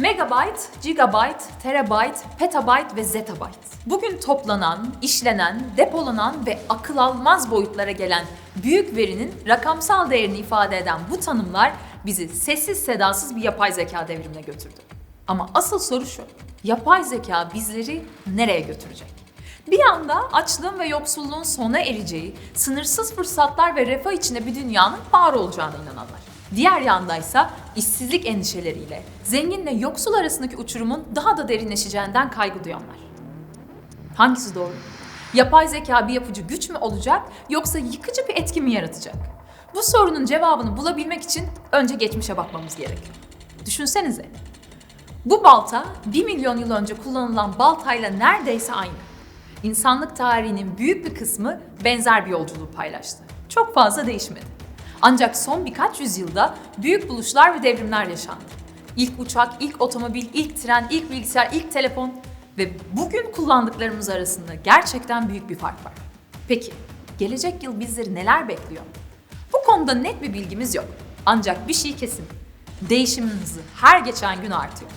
Megabyte, gigabyte, terabyte, petabyte ve zettabyte. Bugün toplanan, işlenen, depolanan ve akıl almaz boyutlara gelen büyük verinin rakamsal değerini ifade eden bu tanımlar bizi sessiz sedasız bir yapay zeka devrimine götürdü. Ama asıl soru şu, yapay zeka bizleri nereye götürecek? Bir yanda açlığın ve yoksulluğun sona ereceği, sınırsız fırsatlar ve refah içinde bir dünyanın var olacağına inananlar. Diğer yandaysa işsizlik endişeleriyle zenginle yoksul arasındaki uçurumun daha da derinleşeceğinden kaygı duyanlar. Hangisi doğru? Yapay zeka bir yapıcı güç mü olacak yoksa yıkıcı bir etki mi yaratacak? Bu sorunun cevabını bulabilmek için önce geçmişe bakmamız gerekiyor. Düşünsenize. Bu balta 1 milyon yıl önce kullanılan baltayla neredeyse aynı. İnsanlık tarihinin büyük bir kısmı benzer bir yolculuğu paylaştı. Çok fazla değişmedi. Ancak son birkaç yüzyılda büyük buluşlar ve devrimler yaşandı. İlk uçak, ilk otomobil, ilk tren, ilk bilgisayar, ilk telefon ve bugün kullandıklarımız arasında gerçekten büyük bir fark var. Peki, gelecek yıl bizleri neler bekliyor? Bu konuda net bir bilgimiz yok. Ancak bir şey kesin. Değişimin hızı her geçen gün artıyor.